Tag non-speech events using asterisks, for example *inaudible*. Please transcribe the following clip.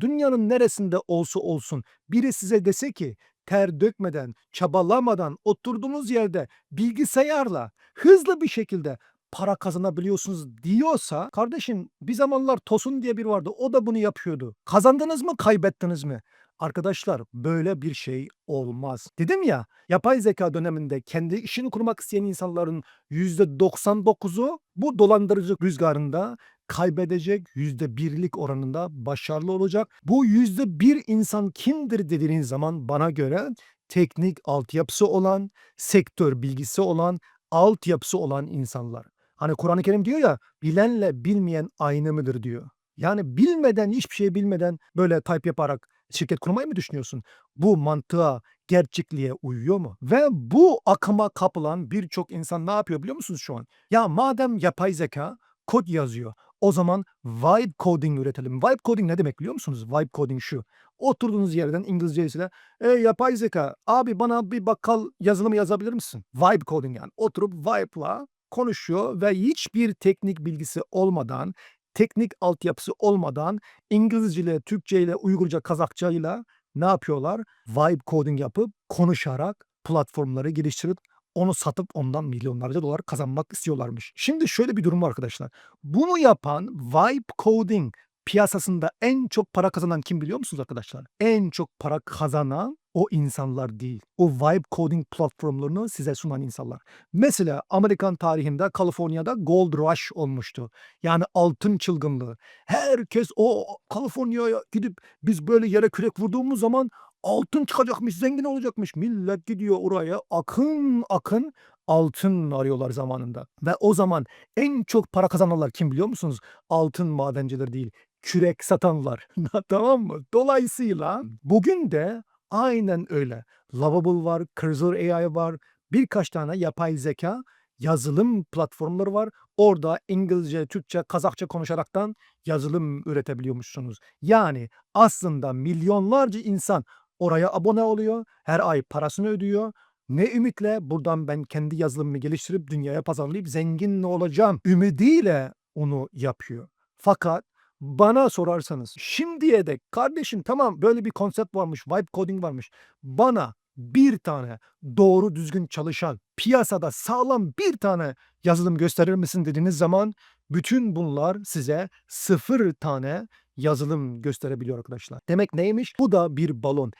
Dünyanın neresinde olsa olsun biri size dese ki ter dökmeden, çabalamadan oturduğunuz yerde bilgisayarla hızlı bir şekilde para kazanabiliyorsunuz diyorsa kardeşim bir zamanlar Tosun diye biri vardı. O da bunu yapıyordu. Kazandınız mı, kaybettiniz mi? Arkadaşlar böyle bir şey olmaz. Dedim ya yapay zeka döneminde kendi işini kurmak isteyen insanların %99'u bu dolandırıcı rüzgarında kaybedecek %1'lik oranında başarılı olacak. Bu %1 insan kimdir dediğiniz zaman bana göre teknik altyapısı olan, sektör bilgisi olan, altyapısı olan insanlar. Hani Kur'an-ı Kerim diyor ya bilenle bilmeyen aynı mıdır diyor. Yani bilmeden hiçbir şey bilmeden böyle type yaparak şirket kurmayı mı düşünüyorsun? Bu mantığa, gerçekliğe uyuyor mu? Ve bu akıma kapılan birçok insan ne yapıyor biliyor musunuz şu an? Ya madem yapay zeka kod yazıyor o zaman vibe coding üretelim. Vibe coding ne demek biliyor musunuz? Vibe coding şu. Oturduğunuz yerden İngilizcesiyle e, yapay zeka abi bana bir bakkal yazılımı yazabilir misin? Vibe coding yani. Oturup vibe'la konuşuyor ve hiçbir teknik bilgisi olmadan, teknik altyapısı olmadan İngilizce ile, Türkçe ile, Uygurca, Kazakça ile ne yapıyorlar? Vibe coding yapıp konuşarak platformları geliştirip onu satıp ondan milyonlarca dolar kazanmak istiyorlarmış. Şimdi şöyle bir durum var arkadaşlar. Bunu yapan vibe coding piyasasında en çok para kazanan kim biliyor musunuz arkadaşlar? En çok para kazanan o insanlar değil. O vibe coding platformlarını size sunan insanlar. Mesela Amerikan tarihinde Kaliforniya'da Gold Rush olmuştu. Yani altın çılgınlığı. Herkes o Kaliforniya'ya gidip biz böyle yere kürek vurduğumuz zaman altın çıkacakmış, zengin olacakmış. Millet gidiyor oraya akın akın altın arıyorlar zamanında. Ve o zaman en çok para kazananlar kim biliyor musunuz? Altın madencileri değil, kürek satanlar. *laughs* tamam mı? Dolayısıyla bugün de aynen öyle. Lovable var, Cursor AI var, birkaç tane yapay zeka yazılım platformları var. Orada İngilizce, Türkçe, Kazakça konuşaraktan yazılım üretebiliyormuşsunuz. Yani aslında milyonlarca insan oraya abone oluyor, her ay parasını ödüyor. Ne ümitle buradan ben kendi yazılımımı geliştirip dünyaya pazarlayıp zengin olacağım ümidiyle onu yapıyor. Fakat bana sorarsanız şimdiye dek kardeşim tamam böyle bir konsept varmış, vibe coding varmış. Bana bir tane doğru düzgün çalışan, piyasada sağlam bir tane yazılım gösterir misin dediğiniz zaman bütün bunlar size sıfır tane yazılım gösterebiliyor arkadaşlar. Demek neymiş? Bu da bir balon.